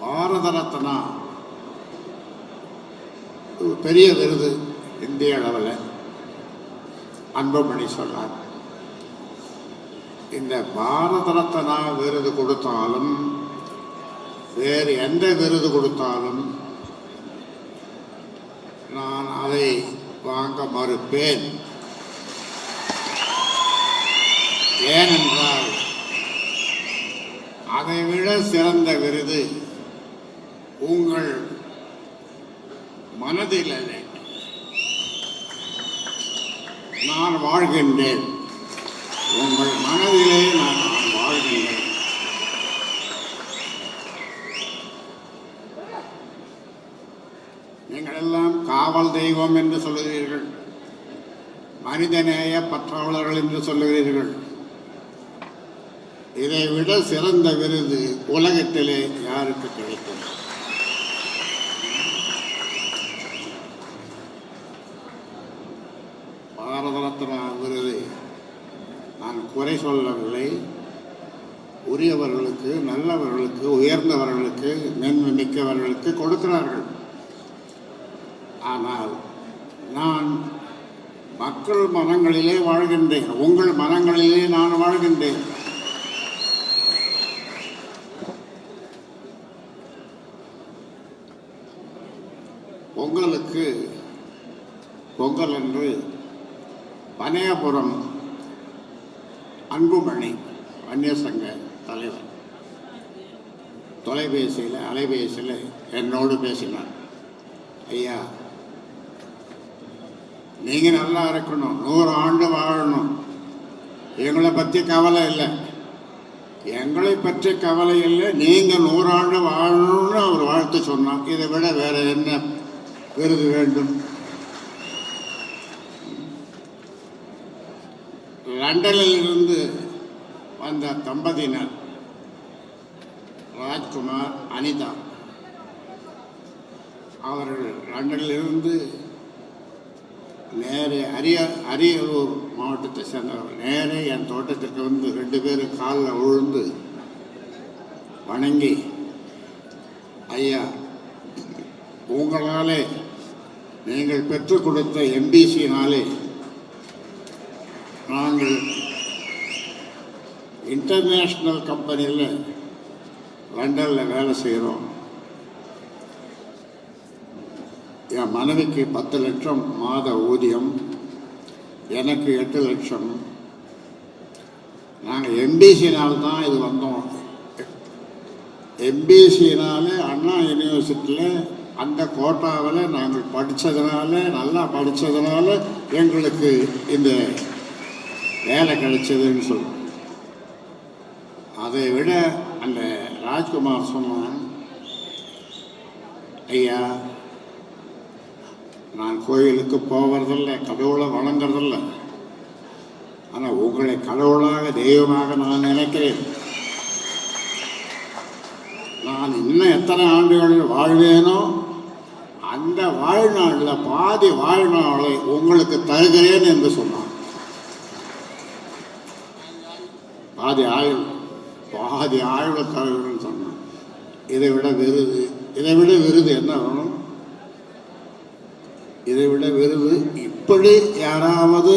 பாரத ரத்னா ஒரு பெரிய விருது இந்திய அளவில். அன்புமணி சொல்கிறார் இந்த பாரத ரத்னா விருது கொடுத்தாலும் வேறு எந்த விருது கொடுத்தாலும் நான் அதை வாங்க மறுப்பேன். ஏனென்றால் அதைவிட சிறந்த விருது உங்கள் மனதில் நான் வாழ்கின்றேன். உங்கள் மனதிலே நான் நான் வாழ்கின்றேன். நீங்கள் எல்லாம் காவல் தெய்வம் என்று சொல்லுகிறீர்கள். மனிதநேய பற்றாளர்கள் என்று சொல்லுகிறீர்கள். இதை விட சிறந்த விருது உலகத்திலே யாருக்கு கிடைக்கும் பாரத ரத்னா விருது நான் குறை சொல்லவில்லை. உரியவர்களுக்கு நல்லவர்களுக்கு உயர்ந்தவர்களுக்கு நன்மை மிக்கவர்களுக்கு கொடுக்கிறார்கள். ஆனால் நான் மக்கள் மனங்களிலே வாழ்கின்றேன். உங்கள் மனங்களிலே நான் வாழ்கின்றேன். பொங்கலுக்கு பொங்கல் என்று பனையபுரம் அன்புமணி வன்னியசங்க தலைவர் தொலைபேசியில் அலைபேசியில் என்னோடு பேசினார். ஐயா நீங்கள் நல்லா இருக்கணும் நூறு ஆண்டு வாழணும். எங்களை பற்றி கவலை இல்லை. எங்களை பற்றி கவலை இல்லை. நீங்கள் நூறாண்டு வாழணும்னு அவர் வாழ்த்து சொன்னார். இதை விட வேற என்ன? விருது வேண்டும். லண்டனில் இருந்து வந்த தம்பதியினர் ராஜ்குமார் அனிதா. அவர்கள் லண்டனிலிருந்து நேரே அரிய அரியலூர் மாவட்டத்தை சேர்ந்தவர்கள். நேரே என் தோட்டத்திற்கு வந்து ரெண்டு பேரும் காலில் விழுந்து வணங்கி ஐயா உங்களாலே நீங்கள் பெற்றுக் கொடுத்த எம்பிசினாலே நாங்கள் இன்டர்நேஷ்னல் கம்பெனியில் லண்டனில் வேலை செய்கிறோம் என் மனைவிக்கு பத்து லட்சம் மாத ஊதியம் எனக்கு எட்டு லட்சம். நாங்கள் எம்பிசினால் தான் இது வந்தோம். எம்பிசினால அண்ணா யூனிவர்சிட்டியில் அந்த கோட்டாவில் நாங்கள் படித்ததுனால நல்லா படித்ததுனால எங்களுக்கு இந்த வேலை கிடைச்சதுன்னு சொல்லுவோம் அதை விட அந்த ராஜ்குமார் சொன்னான் ஐயா நான் கோயிலுக்கு போவதில்லை கடவுளை வணங்குறதில்ல. ஆனால் உங்களை கடவுளாக தெய்வமாக நான் நினைக்கிறேன். நான் இன்னும் எத்தனை ஆண்டுகளில் வாழ்வேனோ அந்த வாழ்நாளில் பாதி வாழ்நாளை உங்களுக்கு தருகிறேன் என்று சொன்னான். பாதி ஆயுள் பாதி ஆயுளை தருகிறேன்னு சொன்னான். இதை விட விருது இதை விட விருது என்ன வேணும்? இதை விட விருது இப்படி யாராவது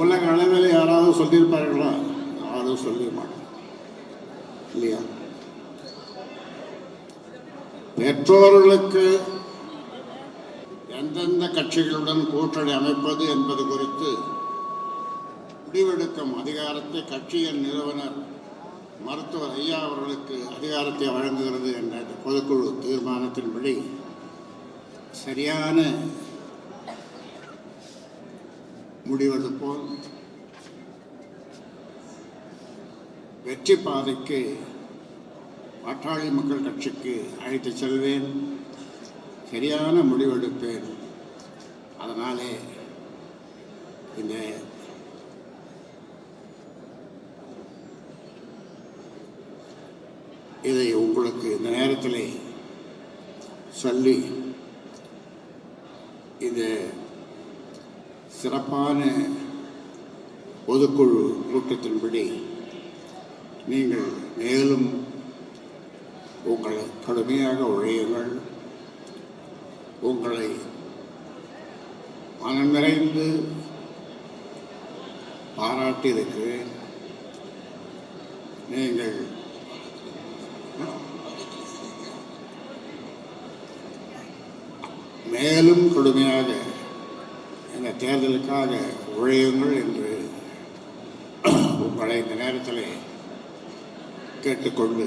உலக அளவில் யாராவது சொல்லியிருப்பார்களா? யாரும் சொல்லிய பெற்றோர்களுக்கு எந்தெந்த கட்சிகளுடன் கூட்டணி அமைப்பது என்பது குறித்து முடிவெடுக்கும் அதிகாரத்தை கட்சியின் நிறுவனர் மருத்துவர் ஐயா அவர்களுக்கு அதிகாரத்தை வழங்குகிறது என்ற இந்த பொதுக்குழு தீர்மானத்தின்படி சரியான முடிவெடுப்போம் வெற்றி பாதைக்கு பாட்டாளி மக்கள் கட்சிக்கு அழைத்து செல்வேன். சரியான முடிவெடுப்பேன். அதனாலே இந்த இதை உங்களுக்கு இந்த நேரத்தில் சொல்லி இந்த சிறப்பான பொதுக்குழு கூட்டத்தின்படி நீங்கள் மேலும் உங்களை கடுமையாக உழையுங்கள் உங்களை மனம் நிறைந்து பாராட்டியிருக்கிறேன். நீங்கள் மேலும் கடுமையாக இந்த தேர்தலுக்காக உழையுங்கள் என்று உங்களை இந்த நேரத்தில் கேட்டுக்கொண்டு